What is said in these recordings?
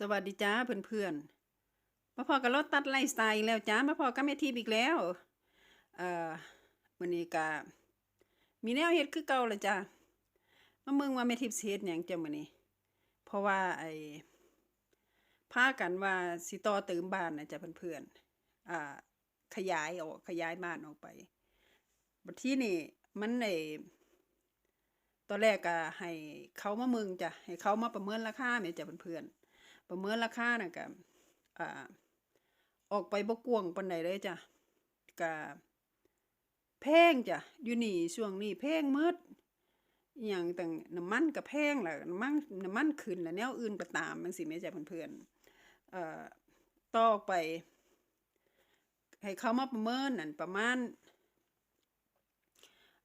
สวัสดีจ้าเพื่อนๆ มาพอกับรถตัดไลฟ์สไตล์แล้วจ้ามาพอกับแม่ทีบอีกแล้ว เอ่อวันนี้ก็มีแนวเฮ็ดคือเก่าเลยจ้ามาเมืองว่าแม่ทิพย์สิเฮ็ดหยังจ้ามื้อนี้ เพราะว่าไอ้พากันว่าสิต่อเติมบ้านนะจ้ะเพื่อนๆ อ่า ขยายออกขยายบ้านออกไปบัดที่นี่มันไอ้ตอนแรกก็ให้เขามาเมืองจ้ะให้เขามาประเมินราคาแม่จ้ะเพื่อนๆ ประเมินราคาน่ะก็อ่าออกไปบกวงปานใดเลยจ้ะก็แพงจ้ะอยู่นี่ช่วงนี้แพงหมดอย่างต่างน้ำมันก็แพงล่ะน้ำมันน้ำมันขึ้นแล้วแนวอื่นก็ตามจังซี่แม่จ้ะเพื่อนๆเอ่อต่อไป ให้เขามาประเมินนั่นประมาณ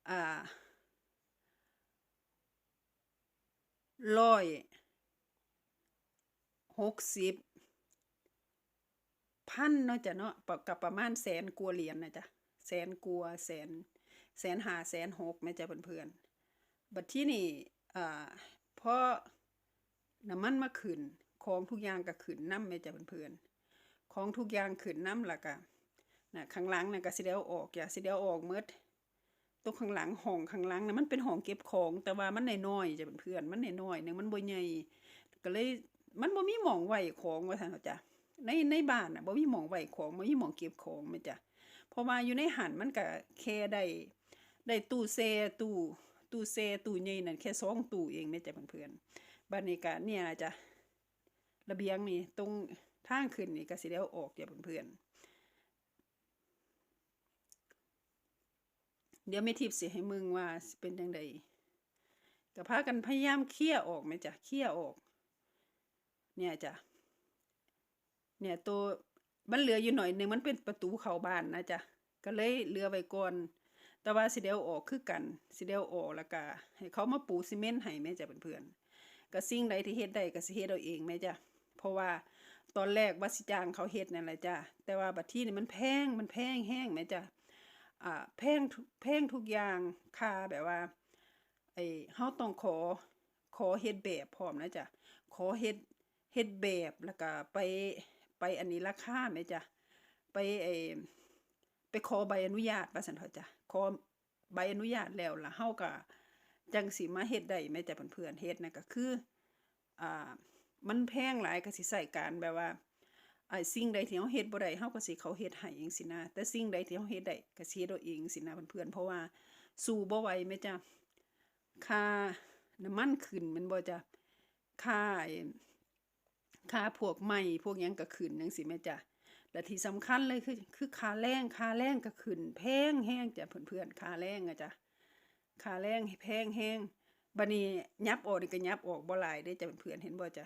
อ่าร้อย หกสิบพันเนาะจ้ะเนาะกับประมาณแสนกัวเหรียญนะจ๊ะแสนกัวแสนแสนหาแสนหกแม่จ้ะเพื่อนๆบัดที่นี่อ่าพอน้ำมันมาขึ้นของทุกอย่างก็ขึ้นน้ำแม่จ้ะเพื่อนๆของทุกอย่างขึ้นน้ำละก็น่ะข้างหลังน่ะก็สิได้เอาออกจ้ะสิได้เอาออกหมดตรงข้างหลังห้องข้างหลังน่ะมันเป็นห้องเก็บของ แต่ว่ามันน้อยๆจ้ะเพื่อนๆมันน้อยๆนึงมันบ่ใหญ่ก็เลย มันบ่มีหมองไหวของว่าซั่นเนาจ้ะในในบ้านน่ะบ่มีหมองไหวของบ่มีหมองเก็บของแม่จ้ะเพราะว่าอยู่ในหันมันก็แค่ได้ได้ตู้แช่ตู้ตู้แช่ตู้ใหญ่นั่นแค่สองตู้เองแม่จ้ะเพื่อนๆบัดนี้ก็เนี่ยจ้ะระเบียงนี่ตรงทางขึ้นนี่ก็สิได้เอาอกจ้ะเพื่อนๆเดี๋ยวแม่ทิพย์สิให้มึงว่าเป็นจังไดก็พากันพยายามเคลียออกแม่จ้ะเคลียออก เนี่ยจ้ะเนี่ยตัวมันเหลืออยู่หน่อยหนึงมันเป็นประตูเข้าบ้านนะจ๊ะก็เลยเหลือไว้ก่อนแต่ว่าสิเดเอาออกคือกันสิเดเอาออกแล้วก็ให้เขามาปูซีเมนต์ให้แม่จ้ะเพื่อนๆก็สิ่งใดที่เฮ็ดได้ก็สิเฮ็ดเอาเองแม่จ้ะเพราะว่าตอนแรกว่าสิจ้างเขาเฮ็ดนั่นแหละจ้ะแต่ว่าบัดที่นี่มันแพงมันแพงแห้งแม่จ้ะอ่าแพงแพงทุกอย่างค่าแบบว่าไอ้เฮาต้องขอขอเฮ็ดแบบพร้อมนะจ๊ะขอเฮ็ด เฮ็ดแบบแล้วก็ไปไปอันนี้ราคาแม่จ้ะไปไอไปขอใบอนุญาตว่าซั่นเถอะจ้ะขอใบอนุญาตแล้วล่ะเฮาก็จังสิมาเฮ็ดได้แม่จ้ะเพื่อนๆเฮ็ดนั่นก็คืออ่ามันแพงหลายก็สิใช้การแบบว่าไอ้สิ่งใดที่เฮาเฮ็ดบ่ได้เฮาก็สิเขาเฮ็ดให้จังซี่นะแต่สิ่งใดที่เฮาเฮ็ดได้ก็สิเฮ็ดเอาเองสินะเพื่อนๆเพราะว่าสู้บ่ไหวแม่จ้ะค่าน้ำมันขึ้นม่นบ่จ้ะค่าไอ ค่าพวกไหม้พวกยังก็ขึ้นจังซี่แม่จ้ะและที่สำคัญเลยคือคือค่าแรงค่าแรงก็ขึ้นแพงแฮงจ้ะเพื่อนๆค่าแรงอะจ้ะค่าแรงแพงแฮงบัดนี้ยับออกนี่ก็ยับออกบ่หลายเด้จ้ะเพื่อนๆเห็นบ่จ้ะ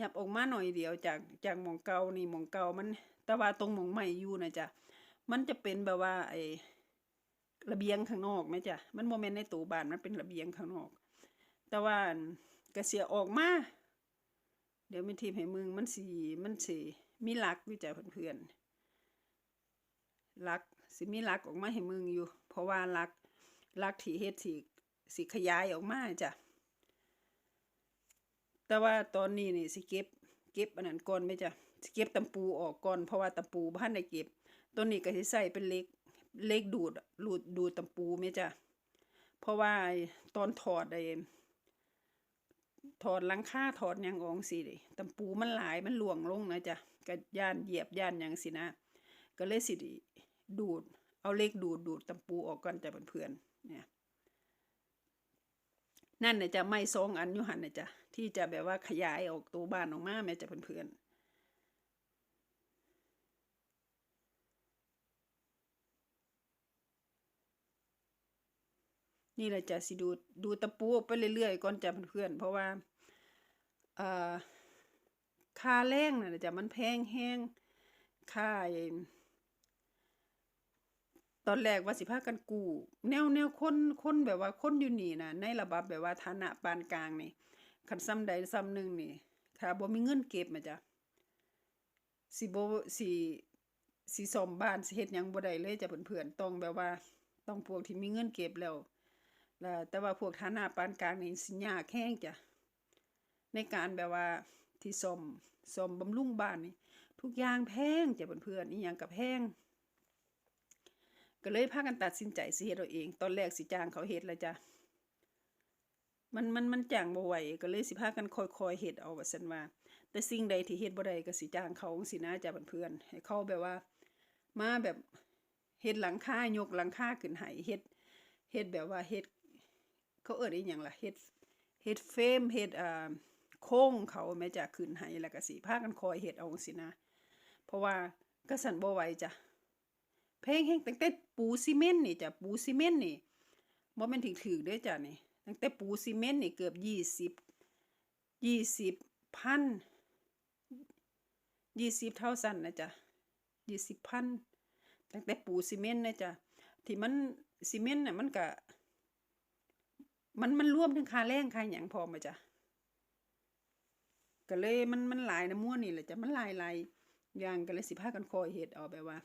ยับออกมาหน่อยเดียวจากจากหม่องเก่านี่หม่องเก่ามันแต่ว่าตรงหม่องใหม่อยู่นะจ้ะมันจะเป็นแบบว่าไอ้ระเบียงข้างนอกแม่จ้ะมันบ่แม่นในตู้บ้านมันเป็นระเบียงข้างนอก แต่ว่าอั่นก็เสียออกมา เดี๋ยวม่ทีมให้มึงมันสิมันสิมีลักอยู่จ้ะเพื่อนๆลักสิมีลักออกมาให้มึงอยู่ เพราะว่าลักลักที่เฮ็ดสิสิขยายออกมาจ้ะแต่ว่าตอนนี้นี่สิเก็บเก็บอันนั้นก่อนไหมจ้ะสิเก็บตำปูออกก่อนเพราะว่าตำปูบ่ทันได้เก็บตัวนี้ก็สิใส่เป็นเล็กเล็กดูดดูดดูดตำปูไหมจ้ะเพราะว่าตอนถอดไอ้ ถอดลังค่าถอดยังออกสิเด้ตำปูมันหลายมันหลวงลงนะจ๊ะก็ย่านเหยียบย่านยังสินะ ก็เลยสิดูด เอาเล็กดูดดูดตำปูออกก่อนจ้ะเพื่อนๆเนี่ยนั่นน่ะจะไม่สองอันยุหันน่ะจ้ะที่จะแบบว่าขยายออกตัวบ้านออกมาแม่จ้ะเพื่อนๆ นี่แหละจะสิดูดูตะปูไปเรื่อยๆก่อนจะเพื่อนเพราะว่าเอ่อค่าแรงน่ะจะมันแพงแฮงค่าตอนแรกว่าสิพากันกู้แนวแนวคนคนแบบว่าคนอยู่นี่น่ะในระดับแบบว่าฐานะปานกลางนี่คันซ้ำใดซ้ำหนึ่งนี่ถ้าบ่มีเงินเก็บม่จ้ะสิบ่สิสิซ่อมบ้านสิเฮ็ดหยังบ่ได้เลยจ้ะเพื่อนๆต้องแบบว่า ต้องพวกที่มีเงินเก็บแล้ว แล้วแต่ว่าพวกฐานะปานกลางนี่สิยากแฮงจ้ะในการแบบว่าที่ซ่อมซ่อมบำรุงบ้านนี่ทุกอย่างแพงจ้ะเพื่อนๆอีหยังก็แพงก็เลยพากันตัดสินใจสิเฮ็ดเอาเอง ตอนแรกสิจ้างเขาเฮ็ดแล้วจ้ะมันมันมันจ้างบ่ไหวก็เลยสิพากันค่อยๆเฮ็ดเอาว่าซั่นว่า แต่สิ่งใดที่เฮ็ดบ่ได้ก็สิจ้างเขาจั่งซี้นะจ้ะเพื่อนๆให้เขาแบบว่า มาแบบเฮ็ดหลังคายกหลังคาขึ้นให้เฮ็ดเฮ็ดแบบว่าเฮ็ด เขาเอิ้นอีหยังล่ะเฮ็ดเฮ็ดเฟมเฮ็ดอ่าโครงเขาแม่จ้ะขึ้นให้แล้วก็สิพากันคอยเฮ็ดเอาจังซี่นะ เพราะว่าก็สั่นบ่ไหวจ้ะแพงแฮงตั้งแต่ปูซีเมนต์นี่จ้ะปูซีเมนต์นี่บ่แม่นถึกๆเด้อจ้ะนี่ตั้งแต่ปูซีเมนต์นี่เกือบ20 20พัน20เท่าสั่นนะจ้ะ20พันตั้งแต่ปูซีเมนต์นะจ้ะที่มันซีเมนต์น่ะมันก็ มันมันรวมถึงคาแรงคาหยังพอมอะจ้ะก็เลยมันมันหลายน้ำม่วนนี่แหละจ้ะมันหลายหลายอย่างก็เลยสิพากันคอยเฮ็ดเอาแบบว่า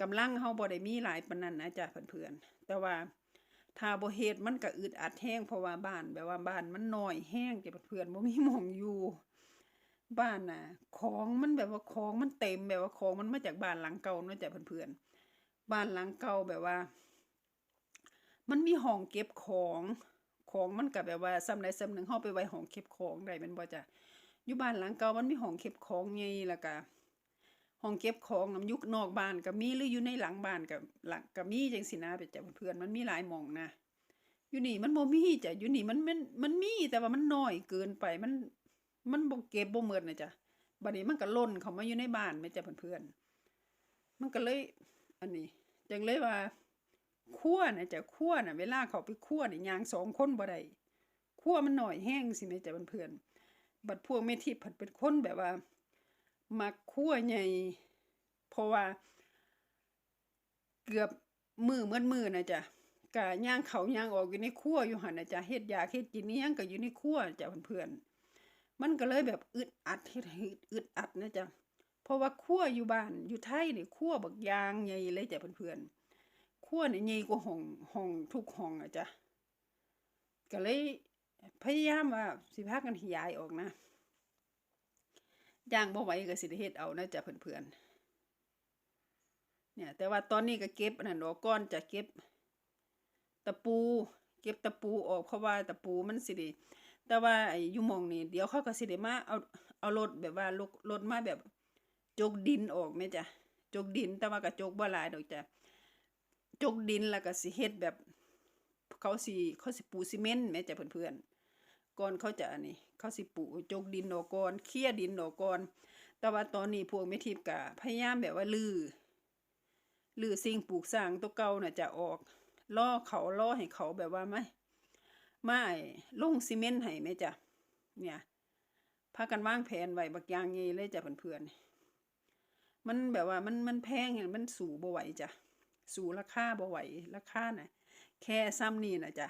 กำลังเฮาบ่ได้มีหลายปานนั้นนะจ้ะเพื่อนๆแต่ว่าถ้าบ่เฮ็ดมันก็อึดอัดแฮงเพราะว่าบ้านแบบว่าบ้านมันน้อยแฮงจ้ะเพื่อนๆบ่มีหม้องอยู่บ้านน่ะ ของมันแบบว่าของมันเต็มแบบว่าของมันมาจากบ้านหลังเก่าเนาะจ้ะเพื่อนๆบ้านหลังเก่าแบบว่า มันมีห้องเก็บของของมันก็แบบว่าส่ำใดส่ำหนึ่งเฮาไปไว้ห้องเก็บของได้แม่นบ่จ้ะอยู่บ้านหลังเก่ามันมีห้องเก็บของใหญ่แล้วก็ห้องเก็บของนำอยู่นอกบ้านก็มีหรืออยู่ในหลังบ้านก็หลังก็มีจังซี่นะไปจ้ะเพื่อนมันมีหลายหม่องนะอยู่นี่มันบ่มีจ้ะอยู่นี่มันมันมันมีแต่ว่ามันน้อยเกินไปมันมันบ่เก็บบ่หมดนะจ้ะบัดนี้มันก็ล้นเข้ามาอยู่ในบ้านแม่จ้ะเพื่อนๆมันก็เลย อันนี้จังเลยว่า ครัวนะจ้ะครัวนะเวลาเขาไปครัวเนี่ย่างสองคนบ่ได้ครัวมันหน้อยแห้งสิแม่จ้ะเพื่อนบัดพวกแม่ทิพย์เป็นคนแบบว่า มักครัวใหญ่เพราะว่า เกือบมือเหมือนมือนะจ้ะก็ย่างเขาย่างออกอยู่ในครัวอยู่หันนะจ้ะเฮ็ดยาเฮ็ดกินนี่ยังก็อยู่ในครัวจ้ะเพื่อนๆมันก็เลยแบบอึดอัดเฮ็ดอึดอัดนะจ้ะเพราะว่าครัวอยู่บ้านอยู่ไทยนี่ครัวบักยางใหญ่เลยจ้ะเพื่อนๆ ครัวนี่ใหญ่กว่าห้องห้องทุกห้องอะจ้ะก็เลยพยายามว่าสิพากันขยายออกนะย่างบ่ไหวก็สิได้เฮ็ดเอานะจ้ะเพื่อนๆเนี่ย แต่ว่าตอนนี้ก็เก็บนนั้นออกก่อนจะเก็บ ตะปู เก็บตะปูออกเพราะว่าตะปูมันสิได้แต่ว่าไอ้ยู่มองนี่เดี๋ยวเขาก็สิได้มาเอาเอารถแบบว่ารถรถมาแบบจกดินออกแม่จ้ะจกดินแต่ว่าก็จกบ่หลายดอกจ้ะ จกดินแล้วก็สิเฮ็ดแบบ เขาสิเขาสิปูซีเมนต์แม่จ้ะเพื่อนๆก่อนเขาจะอันนี้ เขาสิปูจกดินออก่อนเคลียดินออก่อนแต่ว่าตอนนี้พวกแม่ทิพย์ก็พยายามแบบว่าลื้อลื้อสิ่งปลูกสร้างตัวเก่าน่ะจะออกล่อเขาล่อให้เขาแบบว่าไม่ไม่ลงซีเมนต์ให้แม่จ้ะเนี่ยพากันวางแผนไว้บักอย่างงี้เลยจ้ะเพื่อนๆมันแบบว่ามันมันแพงอะมันสูบ่ไหวจ้ะ สู่ราคาบ่ไหวราคาน่ะแค่ซ้ำนี่นะจ้ะ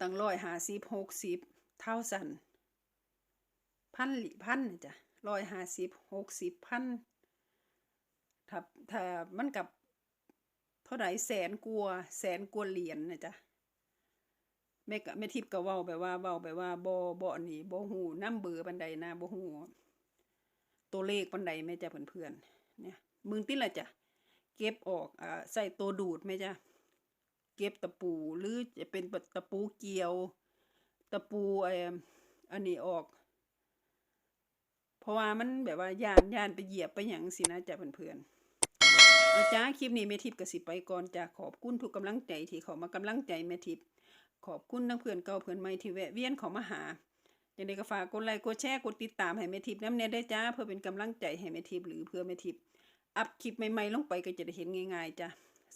ตั้งร้อยห้าสิบหกสิบเท่าสันพันหลิพันนะจ้ะร้อยห้าสิบหกสิบพันถ้าถ้ามันกับเท่าไหร่แสนกลัวแสนกลัวเหรียญน่ะจ้ะแม่กะแม่ทิพย์ก็เว้าแบบว่าเว้าแบบว่าบ่บ่อนนี้บ่ฮู้ำเบือร์ปานใดนะบ่ฮู้ตัวเลขปานใดแม่จ้ะเพื่อนๆเนี่ยมึงติละจ้ะ เก็บออกอ่าใส่ตัวดูดไหมจ๊ะเก็บตะปูหรือจะเป็นตะปูเกี่ยว ตะปูไออันนี้ออก เพราะว่ามันแบบว่ายานยานไปเหยียบไปหยังสินะจ๊ะเพื่อนๆเอาจ้าคลิปนี้แม่ทิพย์กสิไปก่อนจ้ะขอบคุณทุกกำลังใจที่เขามากำลังใจแม่ทิพย์ขอบคุณทั้งเพื่อนเก่าเพื่อนใหม่ที่แวะเวียนเขามาหาอย่างไรก็ฝากกดไลค์กดแชร์กดติดตามให้แม่ทิพย์น้ำเนยได้จ้าเพื่อเป็นกำลังใจให้แม่ทิพย์หรือเพื่อแม่ทิพย์ อัพคลิปใหม่ๆลงไปก็จะได้เห็นง่ายๆจ้ะ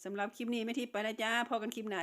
สำหรับคลิปนี้ไม่ทิพย์ไปแล้วจ้าพอกันคลิปหน้า